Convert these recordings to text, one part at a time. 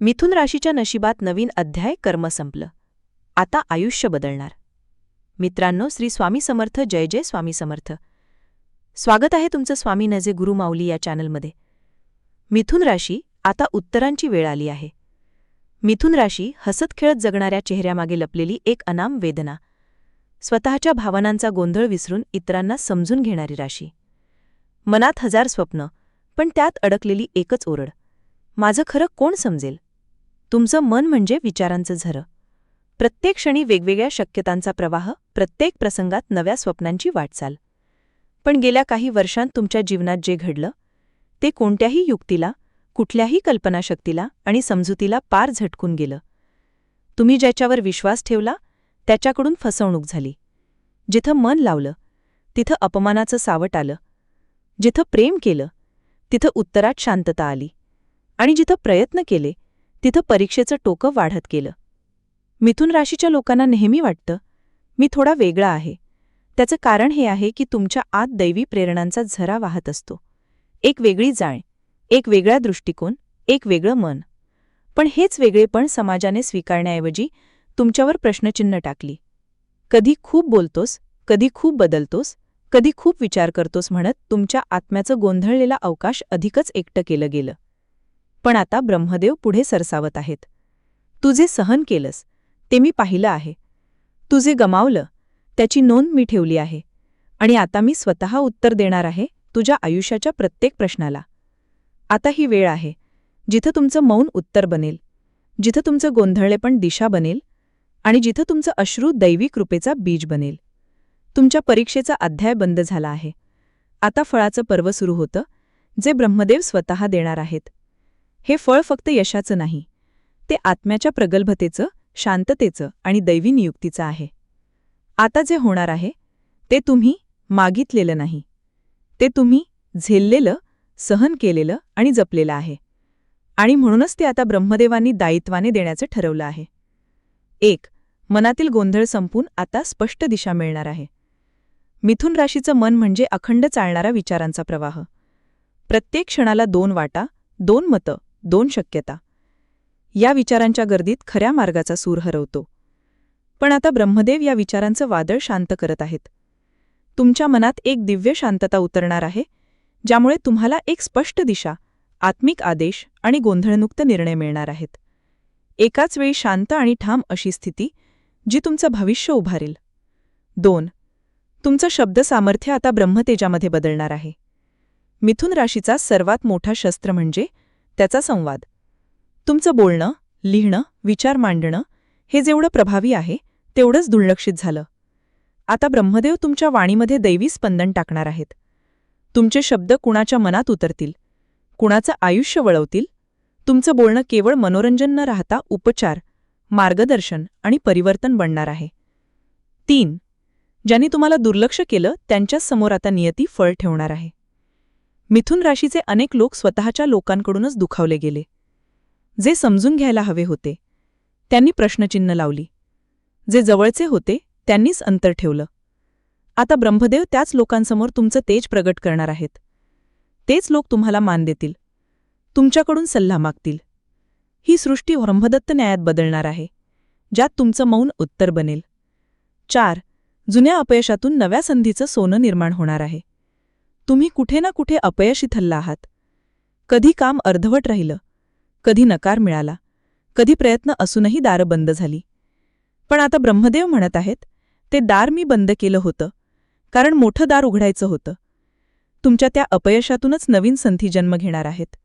मिथुन राशीच्या नशिबात नवीन अध्याय कर्म संपलं. आता आयुष्य बदलणार. मित्रांनो श्री स्वामी समर्थ जय जय स्वामी समर्थ. स्वागत आहे तुमचं स्वामी नजे गुरु माऊली या चॅनलमध्ये. मिथुन राशी आता उत्तरांची वेळ आली आहे. मिथुन राशी हसत खेळत जगणाऱ्या चेहऱ्यामागे लपलेली एक अनाम वेदना. स्वतःच्या भावनांचा गोंधळ विसरून इतरांना समजून घेणारी राशी. मनात हजार स्वप्न पण त्यात अडकलेली एकच ओरड. माझं खरं कोण समजेल? तुमचं मन म्हणजे विचारांचं झरं. प्रत्येक क्षणी वेगवेगळ्या शक्यतांचा प्रवाह प्रत्येक प्रसंगात नव्या स्वप्नांची वाटचाल. पण गेल्या काही वर्षांत तुमच्या जीवनात जे घडलं ते कोणत्याही युक्तीला कुठल्याही कल्पनाशक्तीला आणि समजुतीला पार झटकून गेलं. तुम्ही ज्याच्यावर विश्वास ठेवला त्याच्याकडून फसवणूक झाली. जिथं मन लावलं तिथं अपमानाचं सावट आलं. जिथं प्रेम केलं तिथं उत्तरात शांतता आली. आणि जिथं प्रयत्न केले तिथं परीक्षेचं टोकं वाढत गेलं. मिथुन राशीच्या लोकांना नेहमी वाटतं मी थोडा वेगळा आहे. त्याचं कारण हे आहे की तुमच्या आत दैवी प्रेरणांचा झरा वाहत असतो. एक वेगळी जाण एक वेगळा दृष्टिकोन एक वेगळं मन. पण हेच वेगळेपण समाजाने स्वीकारण्याऐवजी तुमच्यावर प्रश्नचिन्ह टाकली. कधी खूप बोलतोस कधी खूप बदलतोस कधी खूप विचार करतोस म्हणत तुमच्या आत्म्याचं गोंधळलेला अवकाश अधिकच एकटं केलं गेलं. पण आता ब्रह्मदेव पुढे सरसावत आहेत. तू जे सहन केलंस ते मी पाहिलं आहे. तू जे गमावलं त्याची नोंद मी ठेवली आहे. आणि आता मी स्वतः उत्तर देणार आहे तुझ्या आयुष्याच्या प्रत्येक प्रश्नाला. आता ही वेळ आहे जिथं तुमचं मौन उत्तर बनेल जिथं तुमचं गोंधळलेपण दिशा बनेल आणि जिथं तुमचं अश्रू दैवी कृपेचा बीज बनेल. तुमच्या परीक्षेचा अध्याय बंद झाला आहे. आता फळाचं पर्व सुरू होतं जे ब्रह्मदेव स्वतः देणार आहेत. हे फळ फक्त यशाचं नाही ते आत्म्याच्या प्रगल्भतेचं शांततेचं आणि दैवी नियुक्तीचं आहे. आता जे होणार आहे ते तुम्ही मागितलेलं नाही. ते तुम्ही झेललेलं सहन केलेलं आणि जपलेलं आहे. आणि म्हणूनच ते आता ब्रह्मदेवांनी दायित्वाने देण्याचं ठरवलं आहे. एक मनातील गोंधळ संपून आता स्पष्ट दिशा मिळणार आहे. मिथुन राशीचं मन म्हणजे अखंड चालणारा विचारांचा प्रवाह. प्रत्येक क्षणाला दोन वाटा दोन मतं दोन शक्यता. या विचारांच्या गर्दीत खऱ्या मार्गाचा सूर हरवतो. पण आता ब्रह्मदेव या विचारांचं वादळ शांत करत आहेत. तुमच्या मनात एक दिव्य शांतता उतरणार आहे ज्यामुळे तुम्हाला एक स्पष्ट दिशा आत्मिक आदेश आणि गोंधळमुक्त निर्णय मिळणार आहेत. एकाच वेळी शांत आणि ठाम अशी स्थिती जी तुमचं भविष्य उभारेल. दोन तुमचं शब्दसामर्थ्य आता ब्रह्मतेजामध्ये बदलणार आहे. मिथुन राशीचा सर्वात मोठा शस्त्र म्हणजे त्याचा संवाद. तुमचं बोलणं लिहिणं विचार मांडणं हे जेवढं प्रभावी आहे तेवढंच दुर्लक्षित झालं. आता ब्रह्मदेव तुमच्या वाणीमध्ये दैवी स्पंदन टाकणार आहेत. तुमचे शब्द कुणाच्या मनात उतरतील? कुणाचं आयुष्य वळवतील? तुमचं बोलणं केवळ मनोरंजन न राहता उपचार मार्गदर्शन आणि परिवर्तन बनणार आहे. तीन. ज्यांनी तुम्हाला दुर्लक्ष केलं त्यांच्याच समोर आता नियती फळ ठेवणार आहे. मिथुन राशीचे अनेक लोक स्वतःच्या लोकांकडूनच दुखावले गेले. जे समजून घ्यायला हवे होते त्यांनी प्रश्नचिन्ह लावली. जे जवळचे होते त्यांनीच अंतर ठेवलं. आता ब्रह्मदेव त्याच लोकांसमोर तुमचं तेज प्रगट करणार आहेत. तेच लोक तुम्हाला मान देतील. तुमच्याकडून सल्ला मागतील. ही सृष्टी ब्रह्मदत्त न्यायात बदलणार आहे ज्यात तुमचं मौन उत्तर बनेल. चार जुन्या अपयशातून नव्या संधीचं सोनं निर्माण होणार आहे. तुम्ही कुठे ना कुठे अपयशी ठरला आहात. कधी काम अर्धवट राहिलं कधी नकार मिळाला कधी प्रयत्न असूनही दारं बंद झाली. पण आता ब्रह्मदेव म्हणत आहेत ते दार मी बंद केलं होतं कारण मोठं दार उघडायचं होतं. तुमच्या त्या अपयशातूनच नवीन संधी जन्म घेणार आहेत.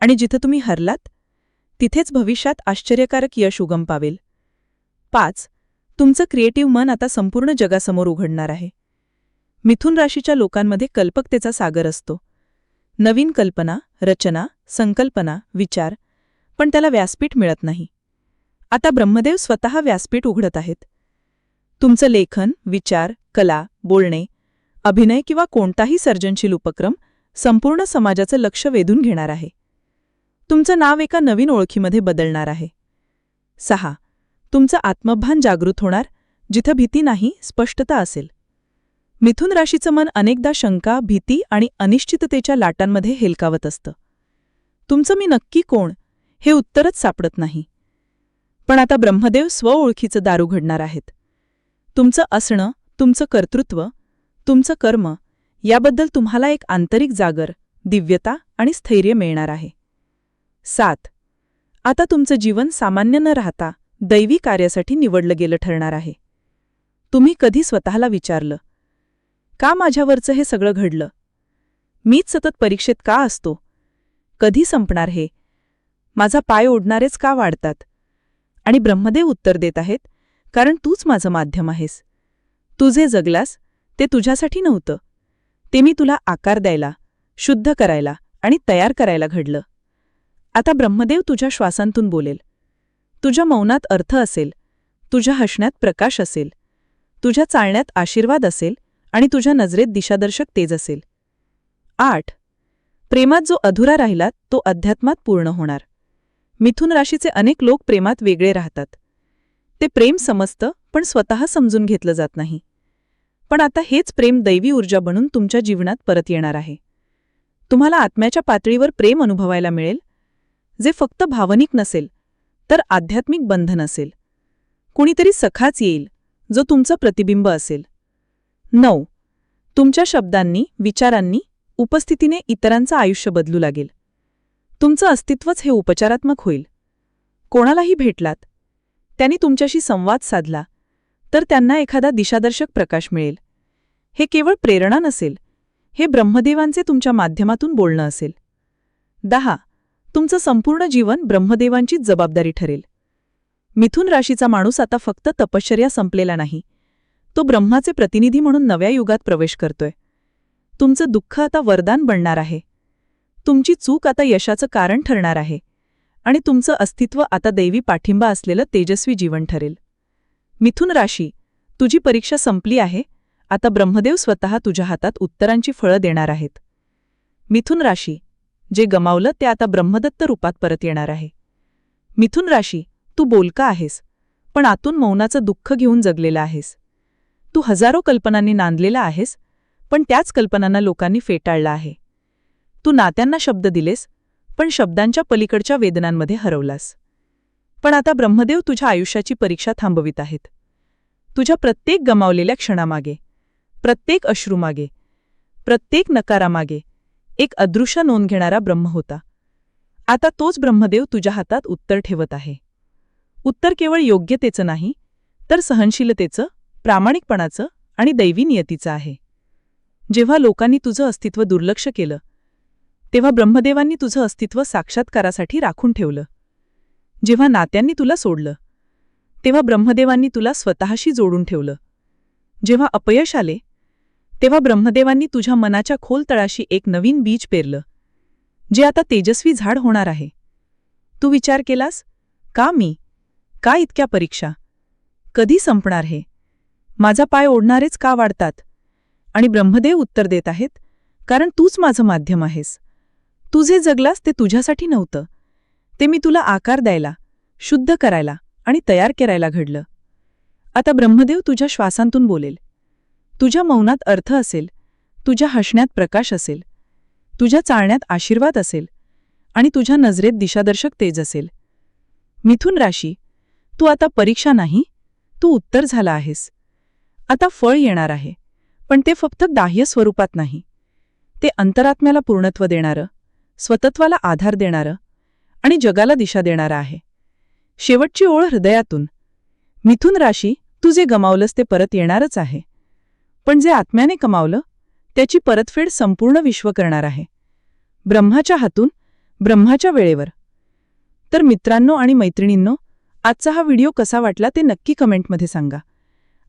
आणि जिथं तुम्ही हरलात तिथेच भविष्यात आश्चर्यकारक यश उगम पावेल. पाच तुमचं क्रिएटिव्ह मन आता संपूर्ण जगासमोर उघडणार आहे. मिथुन राशीच्या लोकांमध्ये कल्पकतेचा सागर असतो. नवीन कल्पना रचना संकल्पना विचार पण त्याला व्यासपीठ मिळत नाही. आता ब्रह्मदेव स्वतः व्यासपीठ उघडत आहेत. तुमचं लेखन विचार कला बोलणे अभिनय किंवा कोणताही सर्जनशील उपक्रम संपूर्ण समाजाचं लक्ष वेधून घेणार आहे. तुमचं नाव एका नवीन ओळखीमध्ये बदलणार आहे. सहा. तुमचं आत्मभान जागृत होणार जिथं भीती नाही स्पष्टता असेल. मिथुन राशीचं मन अनेकदा शंका भीती आणि अनिश्चिततेच्या लाटांमध्ये हेलकावत असतं. तुमचं मी नक्की कोण हे उत्तरच सापडत नाही. पण आता ब्रह्मदेव स्वओळखीचं दारू घडणार आहेत. तुमचं असणं तुमचं कर्तृत्व तुमचं कर्म याबद्दल तुम्हाला एक आंतरिक जागर दिव्यता आणि स्थैर्य मिळणार आहे. सात. आता तुमचं जीवन सामान्य न राहता दैवी कार्यासाठी निवडलं गेलं ठरणार आहे. तुम्ही कधी स्वतःला विचारलं का माझ्यावरचं हे सगळं घडलं? मीच सतत परीक्षेत का असतो? कधी संपणार हे? माझा पाय ओढणारेच का वाढतात? आणि ब्रह्मदेव उत्तर देत आहेत कारण तूच माझं माध्यम आहेस. तू जे जगलास ते तुझ्यासाठी नव्हतं. ते मी तुला आकार द्यायला शुद्ध करायला आणि तयार करायला घडलं. आता ब्रह्मदेव तुझ्या श्वासांतून बोलेल. तुझ्या मौनात अर्थ असेल. तुझ्या हसण्यात प्रकाश असेल. तुझ्या चालण्यात आशीर्वाद असेल. आणि तुझ्या नजरेत दिशादर्शक तेज असेल. आठ. प्रेमात जो अधुरा राहिला तो अध्यात्मात पूर्ण होणार. मिथुन राशीचे अनेक लोक प्रेमात वेगळे राहतात. ते प्रेम समजतं पण स्वतः समजून घेतलं जात नाही. पण आता हेच प्रेम दैवी ऊर्जा बनून तुमच्या जीवनात परत येणार आहे. तुम्हाला आत्म्याच्या पातळीवर प्रेम अनुभवायला मिळेल. जे फक्त भावनिक नसेल तर आध्यात्मिक बंधन असेल. कुणीतरी सखाच येईल जो तुमचं प्रतिबिंब असेल. नऊ. तुमच्या शब्दांनी विचारांनी उपस्थितीने इतरांचं आयुष्य बदलू लागेल. तुमचं अस्तित्वच हे उपचारात्मक होईल. कोणालाही भेटलात. त्यांनी तुमच्याशी संवाद साधला. तर त्यांना एखादा दिशादर्शक प्रकाश मिळेल. हे केवळ प्रेरणा नसेल. हे ब्रह्मदेवांचे तुमच्या माध्यमातून बोलणं असेल. दहा. तुमचं संपूर्ण जीवन ब्रह्मदेवांचीच जबाबदारी ठरेल. मिथुन राशीचा माणूस आता फक्त तपश्चर्या संपलेला नाही. तो ब्रह्माचे प्रतिनिधी म्हणून नव्या युगात प्रवेश करतोय. तुमचं दुःख आता वरदान बनणार आहे. तुमची चूक आता यशाचं कारण ठरणार आहे. आणि तुमचं अस्तित्व आता दैवी पाठिंबा असलेलं तेजस्वी जीवन ठरेल. मिथुन राशी तुझी परीक्षा संपली आहे. आता ब्रह्मदेव स्वतः तुझ्या हातात उत्तरांची फळं देणार आहेत. मिथुन राशी जे गमावलं ते आता ब्रह्मदत्त रूपात परत येणार आहे. मिथुन राशी तू बोलका आहेस पण आतून मौनाचं दुःख घेऊन जगलेला आहेस. तू हजारो कल्पनांनी नांदलेला आहेस पण त्याच कल्पनांना लोकांनी फेटाळला आहे. तू नात्यांना शब्द दिलेस पण शब्दांच्या पलीकडच्या वेदनांमध्ये हरवलास. पण आता ब्रह्मदेव तुझ्या आयुष्याची परीक्षा थांबवित आहेत. तुझ्या प्रत्येक गमावलेल्या क्षणामागे प्रत्येक अश्रूमागे प्रत्येक नकारामागे एक अदृश्य नोंद घेणारा ब्रह्म होता. आता तोच ब्रह्मदेव तुझ्या हातात उत्तर ठेवत आहे. उत्तर केवळ योग्यतेचं नाही तर सहनशीलतेचं प्रामाणिकपणाचं आणि दैवी नियतीचं आहे. जेव्हा लोकांनी तुझं अस्तित्व दुर्लक्ष केलं तेव्हा ब्रह्मदेवांनी तुझं अस्तित्व साक्षात्कारासाठी राखून ठेवलं. जेव्हा नात्यांनी तुला सोडलं तेव्हा ब्रह्मदेवांनी तुला स्वतःशी जोडून ठेवलं. जेव्हा अपयश आले तेव्हा ब्रह्मदेवांनी तुझ्या मनाच्या खोल तळाशी एक नवीन बीज पेरलं जे आता तेजस्वी झाड होणार आहे. तू विचार केलास का मी? का इतक्या परीक्षा? कधी संपणार हे? माझा पाय ओढणारेच का वाढतात? आणि ब्रह्मदेव उत्तर देत आहेत कारण तूच माझं माध्यम आहेस. तू जे जगलास ते तुझ्यासाठी नव्हतं. ते मी तुला आकार द्यायला शुद्ध करायला आणि तयार करायला घडलं. आता ब्रह्मदेव तुझ्या श्वासांतून बोलेल. तुझ्या मौनात अर्थ असेल तुझ्या हसण्यात प्रकाश असेल तुझ्या चालण्यात आशीर्वाद असेल आणि तुझ्या नजरेत दिशादर्शक तेज असेल. मिथुन राशी तू आता परीक्षा नाही तू उत्तर झाला आहेस. आता फळ येणार आहे. पण ते फक्त दाह्य स्वरूपात नाही. ते अंतरात्म्याला पूर्णत्व देणारं स्वतत्वाला आधार देणारं आणि जगाला दिशा देणारं आहे. शेवटची ओळ हृदयातून. मिथून राशी तू जे गमावलंस ते परत येणारच आहे. पण जे आत्म्याने कमावलं त्याची परतफेड संपूर्ण विश्व करणार आहे. ब्रह्माच्या हातून ब्रह्माच्या वेळेवर. तर मित्रांनो आणि मैत्रिणींनो आजचा हा व्हिडिओ कसा वाटला ते नक्की कमेंटमध्ये सांगा.